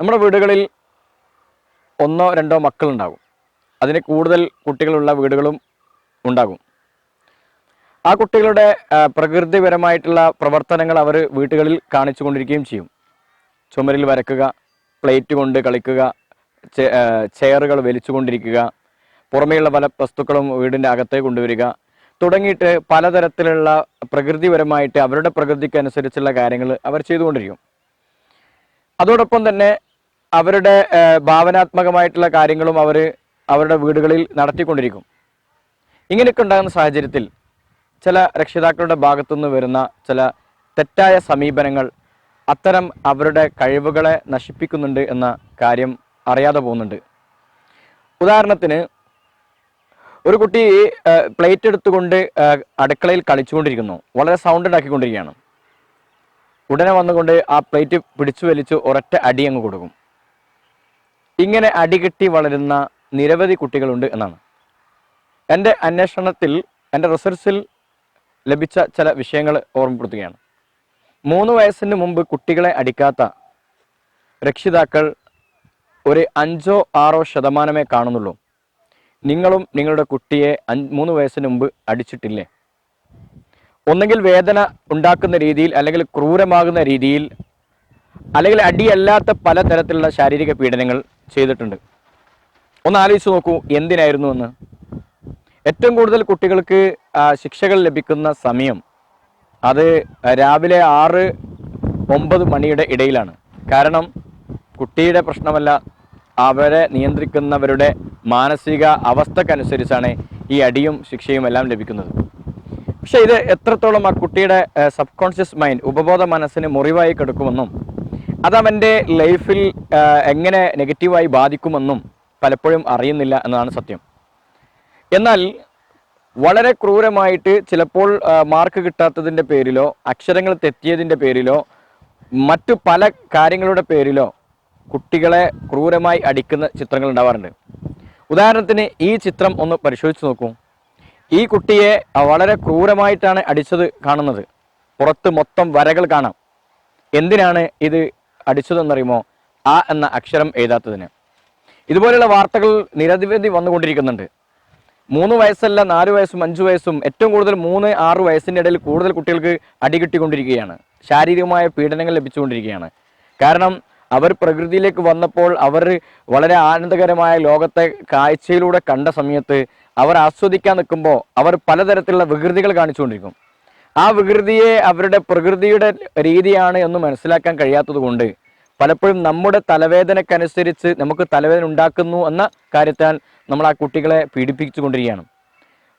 നമ്മുടെ വീടുകളിൽ ഒന്നോ രണ്ടോ മക്കളുണ്ടാകും. അതിന് കൂടുതൽ കുട്ടികളുള്ള വീടുകളും ഉണ്ടാകും. ആ കുട്ടികളുടെ പ്രകൃതിപരമായിട്ടുള്ള പ്രവർത്തനങ്ങൾ അവർ വീട്ടുകളിൽ കാണിച്ചു കൊണ്ടിരിക്കുകയും ചെയ്യും. ചുമരിൽ വരക്കുക പ്ലേറ്റ് കൊണ്ട് കളിക്കുക ചെയറുകൾ വലിച്ചു പുറമേയുള്ള പല വസ്തുക്കളും വീടിന്റെ അകത്തേ കൊണ്ടുവരിക തുടങ്ങിയിട്ട് പലതരത്തിലുള്ള പ്രകൃതിപരമായിട്ട് അവരുടെ പ്രകൃതിക്ക് അനുസരിച്ചുള്ള കാര്യങ്ങൾ അവർ ചെയ്തുകൊണ്ടിരിക്കും. അതോടൊപ്പം തന്നെ അവരുടെ ഭാവനാത്മകമായിട്ടുള്ള കാര്യങ്ങളും അവർ അവരുടെ വീടുകളിൽ നടത്തിക്കൊണ്ടിരിക്കും. ഇങ്ങനെയൊക്കെ ഉണ്ടാകുന്ന സാഹചര്യത്തിൽ ചില രക്ഷിതാക്കളുടെ ഭാഗത്തുനിന്ന് വരുന്ന ചില തെറ്റായ സമീപനങ്ങൾ അത്തരം അവരുടെ കഴിവുകളെ നശിപ്പിക്കുന്നുണ്ട് എന്ന കാര്യം അറിയാതെ പോകുന്നുണ്ട്. ഉദാഹരണത്തിന് ഒരു കുട്ടി പ്ലേറ്റ് എടുത്തുകൊണ്ട് അടുക്കളയിൽ കളിച്ചുകൊണ്ടിരിക്കുന്നു. വളരെ സൗണ്ട് ഉണ്ടാക്കിക്കൊണ്ടിരിക്കുകയാണ്. ഉടനെ വന്നുകൊണ്ട് ആ പ്ലേറ്റ് പിടിച്ചു വലിച്ച് ഒരൊറ്റ അടി അങ്ങ് കൊടുക്കും. ഇങ്ങനെ അടികെട്ടി വളരുന്ന നിരവധി കുട്ടികളുണ്ട് എന്നാണ്. എന്റെ അന്വേഷണത്തിൽ എന്റെ റിസർച്ചിൽ ലഭിച്ച ചില വിഷയങ്ങൾ ഓർമ്മപ്പെടുത്തുകയാണ്. മൂന്ന് വയസ്സിന് മുമ്പ് കുട്ടികളെ അടിക്കാത്ത രക്ഷിതാക്കൾ ഒരു അഞ്ചോ ആറോ ശതമാനമേ കാണുന്നുള്ളൂ. നിങ്ങളും നിങ്ങളുടെ കുട്ടിയെ മൂന്ന് വയസ്സിന് മുമ്പ് അടിച്ചിട്ടില്ലേ? ഒന്നെങ്കിൽ വേദന ഉണ്ടാക്കുന്ന രീതിയിൽ അല്ലെങ്കിൽ ക്രൂരമാകുന്ന രീതിയിൽ അല്ലെങ്കിൽ അടിയല്ലാത്ത പലതരത്തിലുള്ള ശാരീരിക പീഡനങ്ങൾ ചെയ്തിട്ടുണ്ട്. ഒന്ന് ആലോചിച്ച് നോക്കൂ എന്തിനായിരുന്നു എന്ന്. ഏറ്റവും കൂടുതൽ കുട്ടികൾക്ക് ശിക്ഷകൾ ലഭിക്കുന്ന സമയം അത് രാവിലെ ആറ് ഒമ്പത് മണിയുടെ ഇടയിലാണ്. കാരണം കുട്ടിയുടെ പ്രശ്നമല്ല അവരെ നിയന്ത്രിക്കുന്നവരുടെ മാനസിക അവസ്ഥക്കനുസരിച്ചാണ് ഈ അടിയും ശിക്ഷയും എല്ലാം ലഭിക്കുന്നത്. പക്ഷേ ഇത് എത്രത്തോളം ആ കുട്ടിയുടെ സബ് കോൺഷ്യസ് മൈൻഡ് ഉപബോധ മനസ്സിന് മുറിവായി കിടക്കുമെന്നും അത് അവന്റെ ലൈഫിൽ എങ്ങനെ നെഗറ്റീവായി ബാധിക്കുമെന്നും പലപ്പോഴും അറിയുന്നില്ല എന്നതാണ് സത്യം. എന്നാൽ വളരെ ക്രൂരമായിട്ട് ചിലപ്പോൾ മാർക്ക് കിട്ടാത്തതിന്റെ പേരിലോ അക്ഷരങ്ങൾ തെറ്റിയതിന്റെ പേരിലോ മറ്റു പല കാര്യങ്ങളുടെ പേരിലോ കുട്ടികളെ ക്രൂരമായി അടിക്കുന്ന ചിത്രങ്ങൾ ഉണ്ടാവാറുണ്ട്. ഉദാഹരണത്തിന് ഈ ചിത്രം ഒന്ന് പരിശോധിച്ച് നോക്കൂ. ഈ കുട്ടിയെ വളരെ ക്രൂരമായിട്ടാണ് അടിച്ചത് കാണുന്നത്. പുറത്ത് മൊത്തം വരകൾ കാണാം. എന്തിനാണ് ഇത് അടിച്ചതെന്നറിയുമോ? ആ എന്ന അക്ഷരം എഴുതാത്തതിന്. ഇതുപോലെയുള്ള വാർത്തകൾ നിരവധി വന്നുകൊണ്ടിരിക്കുന്നുണ്ട്. മൂന്ന് വയസ്സല്ല നാല് വയസ്സും അഞ്ച് വയസ്സും ഏറ്റവും കൂടുതൽ മൂന്ന് ആറ് വയസ്സിന്റെ ഇടയിൽ കൂടുതൽ കുട്ടികൾക്ക് അടി കിട്ടിക്കൊണ്ടിരിക്കുകയാണ്. ശാരീരികമായ പീഡനങ്ങൾ ലഭിച്ചുകൊണ്ടിരിക്കുകയാണ്. കാരണം അവർ പ്രകൃതിയിലേക്ക് വന്നപ്പോൾ അവർ വളരെ ആനന്ദകരമായ ലോകത്തെ കാഴ്ചയിലൂടെ കണ്ട സമയത്ത് അവർ ആസ്വദിക്കാൻ നിൽക്കുമ്പോൾ അവർ പലതരത്തിലുള്ള വികൃതികൾ കാണിച്ചുകൊണ്ടിരിക്കും. ആ വികൃതിയെ അവരുടെ പ്രകൃതിയുടെ രീതിയാണ് എന്ന് മനസ്സിലാക്കാൻ കഴിയാത്തത് കൊണ്ട് പലപ്പോഴും നമ്മുടെ തലവേദനക്കനുസരിച്ച് നമുക്ക് തലവേദന ഉണ്ടാക്കുന്നു എന്ന കാര്യത്താൽ നമ്മൾ ആ കുട്ടികളെ പീഡിപ്പിച്ചു കൊണ്ടിരിക്കുകയാണ്.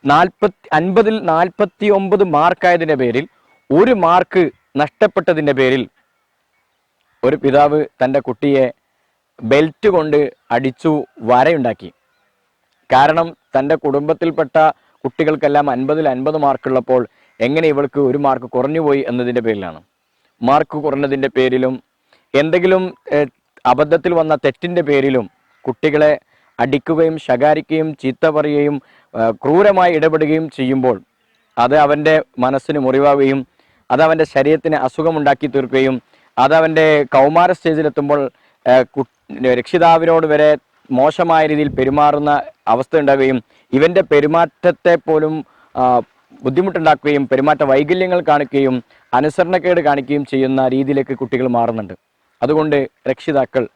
നാൽപ്പത്തി അൻപതിൽ നാൽപ്പത്തി ഒമ്പത് മാർക്കായതിന്റെ പേരിൽ ഒരു മാർക്ക് നഷ്ടപ്പെട്ടതിന്റെ പേരിൽ ഒരു പിതാവ് തന്റെ കുട്ടിയെ ബെൽറ്റ് കൊണ്ട് അടിച്ചു വരയുണ്ടാക്കി. കാരണം തന്റെ കുടുംബത്തിൽപ്പെട്ട കുട്ടികൾക്കെല്ലാം അൻപതിൽ അൻപത് മാർക്കുള്ളപ്പോൾ എങ്ങനെ ഇവൾക്ക് ഒരു മാർക്ക് കുറഞ്ഞു പോയി എന്നതിന്റെ പേരിലാണ്. മാർക്ക് കുറഞ്ഞതിന്റെ പേരിലും എന്തെങ്കിലും അബദ്ധത്തിൽ വന്ന തെറ്റിന്റെ പേരിലും കുട്ടികളെ അടിക്കുകയും ശകാരിക്കുകയും ചീത്ത പറയുകയും ക്രൂരമായി ഇടപെടുകയും ചെയ്യുമ്പോൾ അത് അവന്റെ മനസ്സിന് മുറിവാകുകയും അത് അവന്റെ ശരീരത്തിന് അസുഖമുണ്ടാക്കി തീർക്കുകയും അത് അവന്റെ കൗമാര സ്റ്റേജിലെത്തുമ്പോൾ രക്ഷിതാവിനോട് വരെ മോശമായ രീതിയിൽ പെരുമാറുന്ന അവസ്ഥ ഉണ്ടാവുകയും ഇവന്റെ പെരുമാറ്റത്തെ പോലും ബുദ്ധിമുട്ടുണ്ടാക്കുകയും പെരുമാറ്റ വൈകല്യങ്ങൾ കാണിക്കുകയും അനുസരണക്കേട് കാണിക്കുകയും ചെയ്യുന്ന രീതിയിലേക്ക് കുട്ടികൾ മാറുന്നുണ്ട്. അതുകൊണ്ട് രക്ഷിതാക്കൾ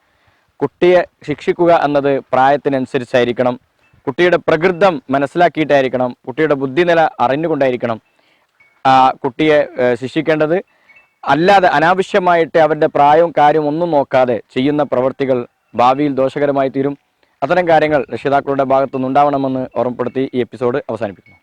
കുട്ടിയെ ശിക്ഷിക്കുക എന്നത് പ്രായത്തിനനുസരിച്ചായിരിക്കണം. കുട്ടിയുടെ പ്രകൃതം മനസ്സിലാക്കിയിട്ടായിരിക്കണം. കുട്ടിയുടെ ബുദ്ധിനില അറിഞ്ഞുകൊണ്ടായിരിക്കണം ആ കുട്ടിയെ ശിക്ഷിക്കേണ്ടത്. അല്ലാതെ അനാവശ്യമായിട്ട് അവരുടെ പ്രായവും കാര്യവും ഒന്നും നോക്കാതെ ചെയ്യുന്ന പ്രവൃത്തികൾ ഭാവിയിൽ ദോഷകരമായി തീരും. അത്തരം കാര്യങ്ങൾ രക്ഷിതാക്കളുടെ ഭാഗത്തുനിന്നുണ്ടാവണമെന്ന് ഓർമ്മപ്പെടുത്തി ഈ എപ്പിസോഡ് അവസാനിപ്പിക്കുന്നു.